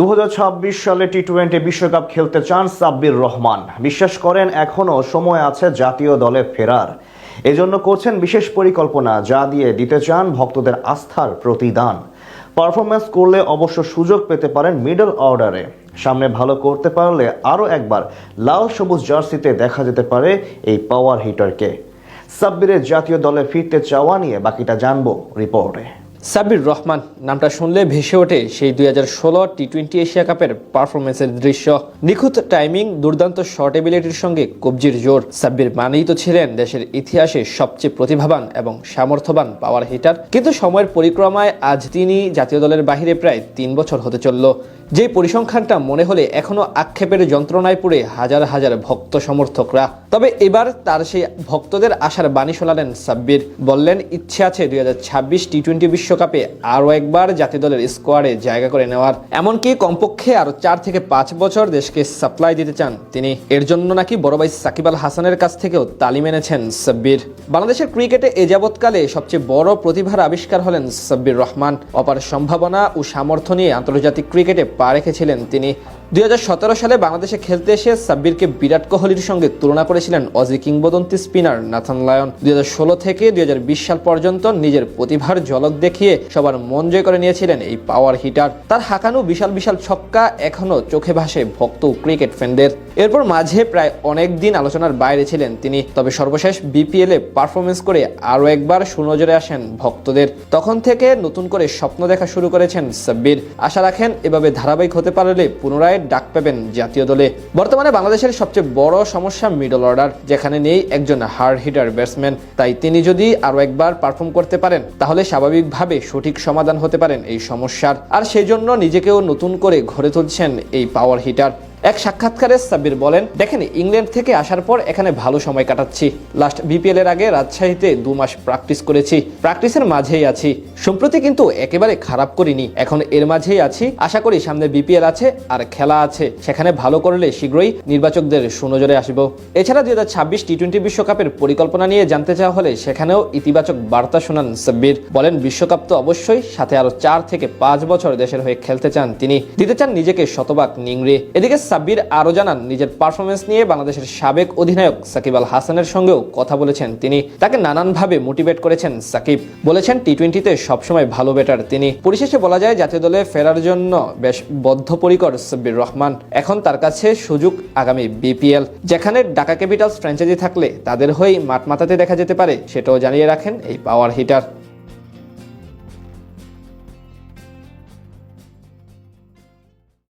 দু ছাব্বিশ সালে টি টোয়েন্টি বিশ্বকাপ খেলতে চান সাব্বির রহমান। বিশ্বাস করেন এখনও সময় আছে জাতীয় দলে ফেরার। এজন্য করছেন বিশেষ পরিকল্পনা, যা দিয়ে দিতে চান ভক্তদের আস্থার প্রতিদান। পারফরমেন্স করলে অবশ্য সুযোগ পেতে পারেন মিডল অর্ডারে। সামনে ভালো করতে পারলে আরও একবার লাল সবুজ জার্সিতে দেখা যেতে পারে এই পাওয়ার হিটারকে। সাব্বিরের জাতীয় দলে ফিরতে চাওয়া নিয়ে বাকিটা জানব রিপোর্টে। সাব্বির রহমান নামটা শুনলে ভেসে ওঠে সেই দুই হাজার ষোলো টি টোয়েন্টি এশিয়া কাপের পারফরমেন্সের দৃশ্য। নিখুঁত টাইমিং দুর্দান্ত শর্ট এবিলিটির সঙ্গে কবজির জোর। সাব্বির মানেই তো ছিলেন দেশের ইতিহাসে সবচেয়ে প্রতিভাবান এবং সামর্থ্যবান পাওয়ার হিটার কিন্তু সময়ের পরিক্রমায় আজ তিনি জাতীয় দলের বাহিরে প্রায় তিন বছর হতে চলল। যে পরিসংখ্যানটা মনে হলে এখনও আক্ষেপের যন্ত্রণায় পড়ে হাজার হাজার ভক্ত সমর্থকরা। তবে এবার তার সেই ভক্তদের আশার বাণী শোনালেন সাব্বির। বললেন, ইচ্ছে আছে দুই হাজার ছাব্বিশ টি টোয়েন্টি বিশ্বকাপে আরও একবার জাতীয় দলের স্কোয়াডে জায়গা করে নেওয়ার। এমনকি কমপক্ষে আরও চার থেকে পাঁচ বছর দেশকে সাপ্লাই দিতে চান তিনি। এর জন্য নাকি বড় ভাই সাকিব আল হাসানের কাছ থেকেও তালিম এনেছেন সাব্বির। বাংলাদেশের ক্রিকেটে এ যাবৎকালে সবচেয়ে বড় প্রতিভার আবিষ্কার হলেন সাব্বির রহমান। অপার সম্ভাবনা ও সামর্থ্য নিয়ে আন্তর্জাতিক ক্রিকেটে পা রেখেছিলেন। তিনি দুই হাজার সতেরো সালে বাংলাদেশে খেলতে এসে সাব্বিরকে বিরাট কোহলির সঙ্গে তুলনা করেছিলেন অজি কিংবদন্তি স্পিনার নাথান লায়ন। দুই হাজার ষোলো থেকে দুই হাজার বিশ সাল পর্যন্ত নিজের প্রতিভার ঝলক দেখিয়ে সবার মন জয় করে নিয়েছিলেন এই পাওয়ার হিটার। তার হাঁকানো বিশাল বিশাল ছক্কা এখনও চোখে ভাসে ভক্ত ক্রিকেট ফ্যানদের। এরপর মাঝে প্রায় অনেক দিন আলোচনার বাইরে ছিলেন তিনি। তবে সর্বশেষ বিপিএল পারফরমেন্স করে আরও একবার সুনজরে আসেন ভক্তদের। তখন থেকে নতুন করে স্বপ্ন দেখা শুরু করেছেন সাব্বির। আশা রাখেন এভাবে ধারাবাহিক হতে পারলে পুনরায় ডাক পাবেন জাতীয় দলে। বর্তমানে বাংলাদেশের সবচেয়ে বড় সমস্যা মিডল অর্ডার যেখানে নেই একজন হার্ড হিটার ব্যাটসম্যান তাই তিনি যদি আরও একবার পারফর্ম করতে পারেন, তাহলে স্বাভাবিকভাবে সঠিক সমাধান হতে পারেন এই সমস্যার। আর সেই জন্য নিজেকেও নতুন করে ঘরে তুলছেন এই পাওয়ার হিটার এক সাক্ষাৎকারে সাব্বির বলেন, দেখেন, ইংল্যান্ড থেকে আসার পর এখানে ভালো সময় কাটাচ্ছি। লাস্ট বিপিএল এর আগে রাজশাহীতে দু মাস প্র্যাকটিস করেছি। প্র্যাকটিসের মাঝেই আছি। সম্প্রতি কিন্তু একেবারে খারাপ করিনি। এখন এর মাঝেই আছি। আশা করি সামনে বিপিএল আছে আর খেলা আছে। সেখানে ভালো করলে শীঘ্রই নির্বাচকদের সুনজরে আসব। এছাড়া দুই হাজার ছাব্বিশ টি টোয়েন্টি বিশ্বকাপের পরিকল্পনা নিয়ে জানতে চাওয়া হলে সেখানেও ইতিবাচক বার্তা শোনান সাব্বির। বলেন, বিশ্বকাপ তো অবশ্যই সাথে আরও চার থেকে পাঁচ বছর দেশের হয়ে খেলতে চান তিনি। দিতে চান নিজেকে শতভাগ নিংড়ে। এদিকে সাব্বির আরও জানান, নিজের পারফরমেন্স নিয়ে বাংলাদেশের সাবেক অধিনায়ক সাকিব আল হাসানের সঙ্গেও কথা বলেছেন তিনি। তাকে নানানভাবে মোটিভেট করেছেন সাকিব। বলেছেন টি টোয়েন্টিতে সবসময় ভালো ব্যাটার তিনি পরিশেষে বলা যায়, জাতীয় দলে ফেরার জন্য বেশ বদ্ধপরিকর সাব্বির রহমান। এখন তার কাছে সুযোগ আগামী বিপিএল যেখানে ঢাকা ক্যাপিটালস ফ্র্যাঞ্চাইজি থাকলে তাদের হয়েই মাঠ মাথাতে দেখা যেতে পারে, সেটাও জানিয়ে রাখেন এই পাওয়ার হিটার